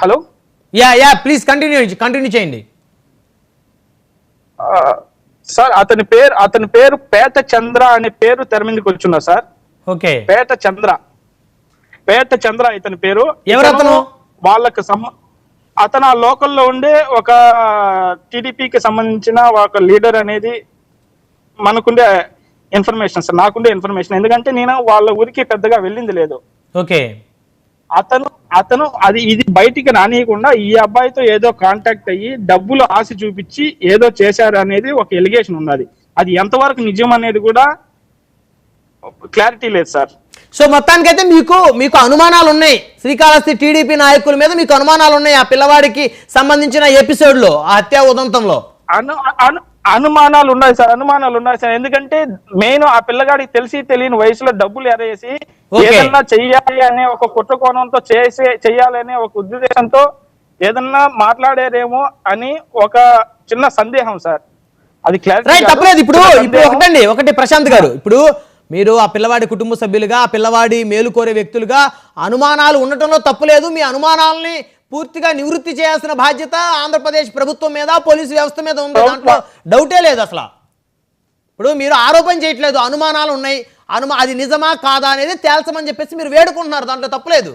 Hello? Yeah yeah please continue continue చేయండి. Sir అతని పేరు అతని పేరు పేట చంద్ర అనే పేరు తెర మీదకి వచ్చిందా సార్? ఓకే. పేట చంద్ర. పేట చంద్ర ఇతని పేరు. ఎవరు? వాళ్ళకి అతను ఆ లోకల్లో ఉండే ఒక టీడీపీకి సంబంధించిన ఒక లీడర్ అనేది మనకుండే ఇన్ఫర్మేషన్ సార్ నాకుండే ఇన్ఫర్మేషన్. ఎందుకంటే నేను వాళ్ళ ఊరికి పెద్దగా వెళ్ళింది లేదు. ఓకే. అతను అతను అది ఇది బయటికి రానియకుండా ఈ అబ్బాయితో ఏదో కాంటాక్ట్ అయ్యి డబ్బులు ఆశ చూపించి ఏదో చేశారు అనేది ఒక ఎలిగేషన్ ఉన్నది. అది ఎంతవరకు నిజం అనేది కూడా క్లారిటీ లేదు సార్ సో మొత్తానికైతే మీకు మీకు అనుమానాలు ఉన్నాయి శ్రీకాళహస్తి టీడీపీ నాయకుల మీద మీకు అనుమానాలు ఉన్నాయి ఆ పిల్లవాడికి సంబంధించిన ఎపిసోడ్లో ఆ హత్యా ఉదంతంలో. అను అను అనుమానాలు ఉన్నాయి సార్ అనుమానాలు ఉన్నాయి సార్ ఎందుకంటే మెయిన్ ఆ పిల్లగాడికి తెలిసి తెలియని వయసులో డబ్బులు ఎరేసి. ఏదన్నా చెయ్యాలి అనే ఒక కుట్ర కోణంతో చేసి చెయ్యాలనే ఒక ఉద్దేశంతో ఏదన్నా మాట్లాడారేమో అని ఒక చిన్న సందేహం సార్. అది క్లారిటీ. తప్పలేదు. ఇప్పుడు ఇప్పుడు. ఒకటండి ఒకటి ప్రశాంత్ గారు. ఇప్పుడు మీరు ఆ పిల్లవాడి కుటుంబ సభ్యులుగా ఆ పిల్లవాడి మేలు కోరే వ్యక్తులుగా అనుమానాలు ఉండటంలో తప్పులేదు మీ అనుమానాలని పూర్తిగా నివృత్తి చేయాల్సిన బాధ్యత ఆంధ్రప్రదేశ్ ప్రభుత్వం మీద పోలీసు వ్యవస్థ మీద ఉంది. దాంట్లో డౌటే లేదు అసలు. ఇప్పుడు మీరు ఆరోపణ చేయట్లేదు. అనుమానాలు ఉన్నాయి. అనుమా అది నిజమా కాదా అనేది తేల్చమని చెప్పేసి మీరు వేడుకుంటున్నారు. దాంట్లో తప్పులేదు.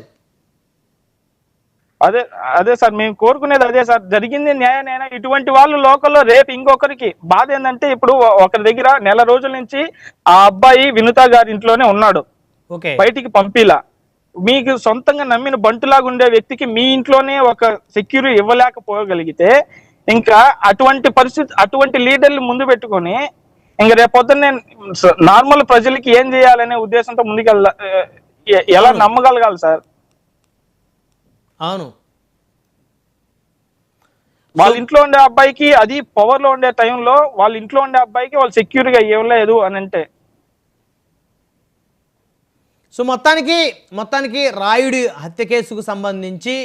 అదే అదే సార్ మేము కోరుకునేది అదే సార్. జరిగింది న్యాయనైనా ఇటువంటి వాళ్ళు లోకల్లో రేపు ఇంకొకరికి బాధ ఏంటంటే ఇప్పుడు ఒకరి దగ్గర నెల రోజుల నుంచి ఆ అబ్బాయి వినుత గారి ఇంట్లోనే ఉన్నాడు. ఓకే. బయటికి పంపిలా. మీకు సొంతంగా నమ్మిన బంటులాగా ఉండే వ్యక్తికి మీ ఇంట్లోనే ఒక సెక్యూరిటీ ఇవ్వలేకపోగలిగితే ఇంకా అటువంటి పరిస్థితి అటువంటి లీడర్లు ముందు పెట్టుకొని ఇంకా రేపొద్దున నార్మల్ ప్రజలకి ఏం చేయాలనే ఉద్దేశంతో ముందుకెళ్ళ ఎలా నమ్మగలగాలి సార్? అవును. వాళ్ళ ఇంట్లో ఉండే అబ్బాయికి అది పవర్లో ఉండే టైంలో వాళ్ళ ఇంట్లో ఉండే అబ్బాయికి వాళ్ళు సెక్యూర్గా ఇవ్వలేదు అని అంటే. సో మొత్తానికి మొత్తానికి రాయుడి హత్య కేసుకు సంబంధించి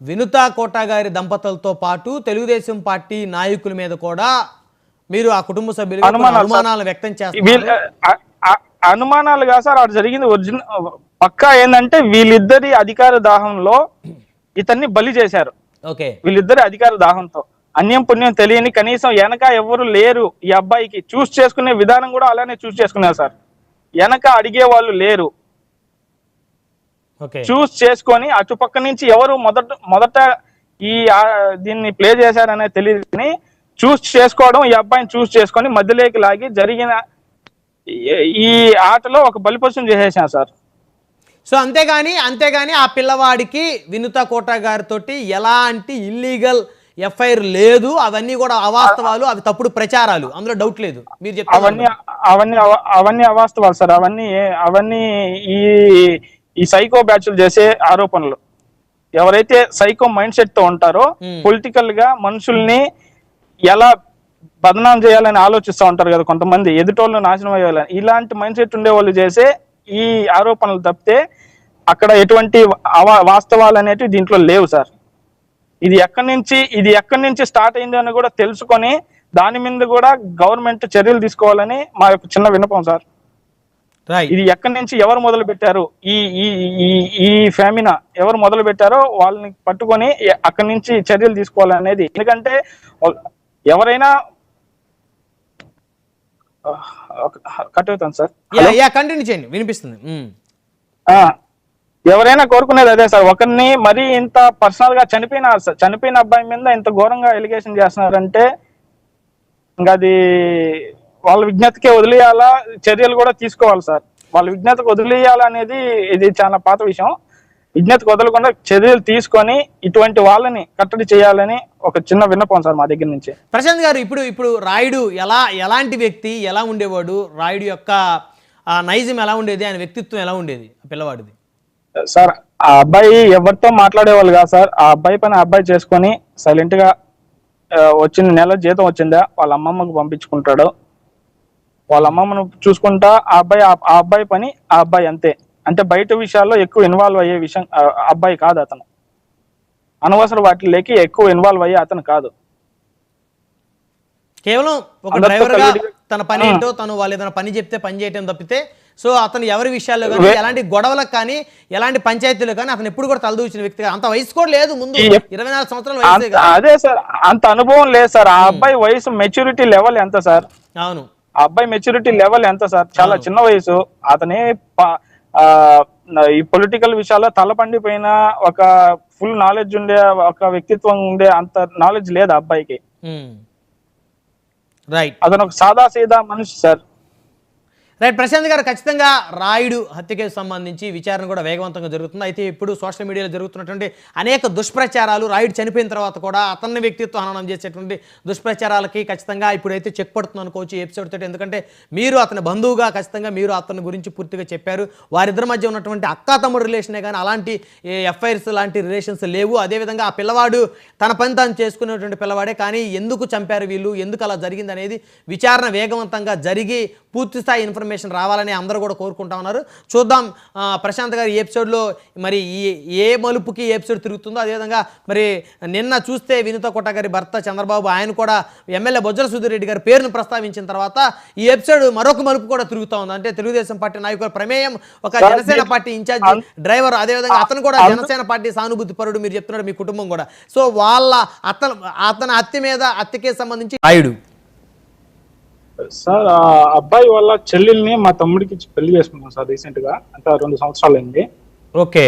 వినుత కోట గారి దంపతులతో పాటు తెలుగుదేశం పార్టీ నాయకుల మీద కూడా మీరు ఆ కుటుంబ సభ్యులు అనుమానాలు వ్యక్తం చేస్తారు అనుమానాలు కాదు సార్ అక్కడ జరిగింది. ఒరిజినల్ పక్కా ఏంటంటే వీళ్ళిద్దరి అధికార దాహంలో ఇతన్ని బలి చేశారు. ఓకే. వీళ్ళిద్దరి అధికార దాహంతో. అన్యం పుణ్యం తెలియని కనీసం వెనక ఎవరు లేరు ఈ అబ్బాయికి. చూస్ చేసుకునే విధానం కూడా అలానే చూస్ చేసుకున్నారు సార్. వెనక అడిగే వాళ్ళు లేరు. చూస్ చేసుకొని అటుపక్క నుంచి ఎవరు మొదట మొదట ఈ దీన్ని ప్లే చేశారనేది తెలియదు కానీ చూస్ చేసుకోవడం ఈ అబ్బాయిని చూస్ చేసుకొని మధ్యలోకి లాగి జరిగిన ఈ- ఆటలో ఒక బలిపశం చేసేసాం సార్. సో అంతేగాని అంతేగాని ఆ పిల్లవాడికి వినుత కోట గారితో ఎలాంటి ఇల్లీగల్ ఎఫ్ఐఆర్ లేదు. అవన్నీ కూడా అవాస్తవాలు అవి తప్పుడు ప్రచారాలు. అందులో డౌట్ లేదు. మీరు అవన్నీ అవన్నీ అవ- అవన్నీ అవాస్తవాలు సార్. అవన్నీ అవన్నీ ఈ ఈ సైకో బ్యాచ్లు చేసే ఆరోపణలు. ఎవరైతే సైకో మైండ్ సెట్తో ఉంటారో. పొలిటికల్గా మనుషుల్ని ఎలా బదనాం చేయాలని ఆలోచిస్తూ ఉంటారు కదా కొంతమంది ఎదుటోళ్ళు నాశనం అయ్యాలని ఇలాంటి మైండ్ సెట్ ఉండే వాళ్ళు చేసే ఈ ఆరోపణలు తప్పితే అక్కడ ఎటువంటి వాస్తవాలు అనేటివి దీంట్లో లేవు సార్. ఇది ఎక్కడి నుంచి ఇది ఎక్కడి నుంచి స్టార్ట్ అయింది అని కూడా తెలుసుకొని దాని మీద కూడా గవర్నమెంట్ చర్యలు తీసుకోవాలని మా యొక్క చిన్న విన్నపం సార్. ఇది ఎక్కడి నుంచి ఎవరు మొదలు పెట్టారు ఈ ఈ ఈ ఈ ఫెమినా ఎవరు మొదలు పెట్టారో వాళ్ళని పట్టుకొని అక్కడి నుంచి చర్యలు తీసుకోవాలనేది. ఎందుకంటే ఎవరైనా కట్ అవుతాను సార్. యా కంటిన్యూ చేయండి. వినిపిస్తుంది. ఎవరైనా కోరుకునేది అదే సార్. ఒకరిని మరీ ఇంత పర్సనల్గా చనిపోయిన చనిపోయిన అబ్బాయి మీద ఇంత ఘోరంగా ఎలిగేషన్ చేస్తున్నారంటే ఇంకా అది వాళ్ళ విజ్ఞతకే వదిలేయాలా? చర్యలు కూడా తీసుకోవాలి సార్. వాళ్ళ విజ్ఞతకు వదిలేయాలనేది ఇది చాలా పాత విషయం. విజ్ఞతకు వదలకుండా చర్యలు తీసుకొని ఇటువంటి వాళ్ళని కట్టడి చేయాలని ఒక చిన్న విన్నపం సార్ మా దగ్గర నుంచి. ప్రశాంత్ గారు ఇప్పుడు ఇప్పుడు రాయుడు ఎలా ఎలాంటి వ్యక్తి ఎలా ఉండేవాడు? రాయుడు యొక్క ఆ నైజం ఎలా ఉండేది? ఆయన వ్యక్తిత్వం ఎలా ఉండేది? పిల్లవాడిది. సార్ ఆ అబ్బాయి ఎవరితో మాట్లాడేవాళ్ళు కాదు సార్. ఆ అబ్బాయి పని ఆ అబ్బాయి చేసుకొని సైలెంట్గా వచ్చిన నెల జీతం వచ్చిందా? వాళ్ళ అమ్మమ్మకు పంపించుకుంటాడు. వాళ్ళ అమ్మమ్మను చూసుకుంటా ఆ అబ్బాయి ఆ అబ్బాయి పని ఆ అబ్బాయి అంతే. అంటే బయట విషయాల్లో ఎక్కువ ఇన్వాల్వ్ అయ్యే విషయం అబ్బాయి కాదు అతను. అనవసర వాటిలోకి ఎక్కువ ఇన్వాల్వ్ అయ్యే అతను కాదు. కేవలం ఒక డ్రైవర్ తన పని. ఏంటో తను వాళ్ళు ఏదైనా పని చెప్తే పని చేయటం తప్పితే సో అతను ఎవరి విషయాల్లో కానీ ఎలాంటి గొడవలకు కానీ ఎలాంటి పంచాయతీలు కానీ అతను ఎప్పుడు కూడా తలదూచిన వ్యక్తి. అంత వయసు కూడా లేదు ముందు. ఇరవై నాలుగు సంవత్సరాల అదే సార్ అంత అనుభవం లేదు సార్. ఆ అబ్బాయి వయసు మెచ్యూరిటీ లెవెల్ ఎంత సార్? అవును. ఆ అబ్బాయి మెచ్యూరిటీ లెవెల్ ఎంత సార్? చాలా చిన్న వయసు. అతని ఈ పొలిటికల్ విషయాల్లో తలపండిపోయిన ఒక ఫుల్ నాలెడ్జ్ ఉండే ఒక వ్యక్తిత్వం ఉండే అంత నాలెడ్జ్ లేదు అబ్బాయికి. రైట్ అతను ఒక సాదా సీదా మనిషి సార్ రైట్ ప్రశాంత్ గారు ఖచ్చితంగా రాయుడు హత్య కేసు సంబంధించి విచారణ కూడా వేగవంతంగా జరుగుతుంది. అయితే ఇప్పుడు సోషల్ మీడియాలో జరుగుతున్నటువంటి అనేక దుష్ప్రచారాలు రాయుడు చనిపోయిన తర్వాత కూడా అతన్ని వ్యక్తిత్వ హననం చేసేటువంటి దుష్ప్రచారాలకి ఖచ్చితంగా ఇప్పుడైతే చెక్ పడుతుంది అనుకోవచ్చు ఎపిసోడ్ తోటి. ఎందుకంటే మీరు అతని బంధువుగా ఖచ్చితంగా మీరు అతని గురించి పూర్తిగా చెప్పారు. వారిద్దరి మధ్య ఉన్నటువంటి అక్కా తమ్ముడు రిలేషనే కానీ అలాంటి ఎఫ్ఐఆర్స్ లాంటి రిలేషన్స్ లేవు. అదేవిధంగా ఆ పిల్లవాడు తన పని తాను చేసుకునేటువంటి పిల్లవాడే. కానీ ఎందుకు చంపారు వీళ్ళు? ఎందుకు అలా జరిగింది అనేది విచారణ వేగవంతంగా జరిగి పూర్తి స్థాయి ఇన్ఫర్మేషన్ రావాలని అందరూ కూడా కోరుకుంటా ఉన్నారు. చూద్దాం ప్రశాంత్ గారు ఈ ఎపిసోడ్లో మరి ఈ ఏ మలుపుకి ఈ ఎపిసోడ్ తిరుగుతుందో అదేవిధంగా మరి నిన్న చూస్తే వినుత కొట్ట గారి భర్త చంద్రబాబు ఆయన కూడా ఎమ్మెల్యే బొజ్జల సుధీర్ రెడ్డి గారి పేరును ప్రస్తావించిన తర్వాత ఈ ఎపిసోడ్ మరొక మలుపు కూడా తిరుగుతూ ఉంది. అంటే తెలుగుదేశం పార్టీ నాయకుల ప్రమేయం ఒక జనసేన పార్టీ ఇన్ఛార్జ్ డ్రైవర్ అదేవిధంగా అతను కూడా జనసేన పార్టీ సానుభూతి పరుడు మీరు చెప్తున్నారు మీ కుటుంబం కూడా. సో వాళ్ళ అతను అతని హత్య మీద హత్యకే సంబంధించి రాయుడు సార్ ఆ అబ్బాయి వాళ్ళ చెల్లెల్ని మా తమ్ముడికి ఇచ్చి పెళ్ళి చేసుకున్నాం సార్ రీసెంట్గా అంటే రెండు సంవత్సరాలు అయింది ఓకే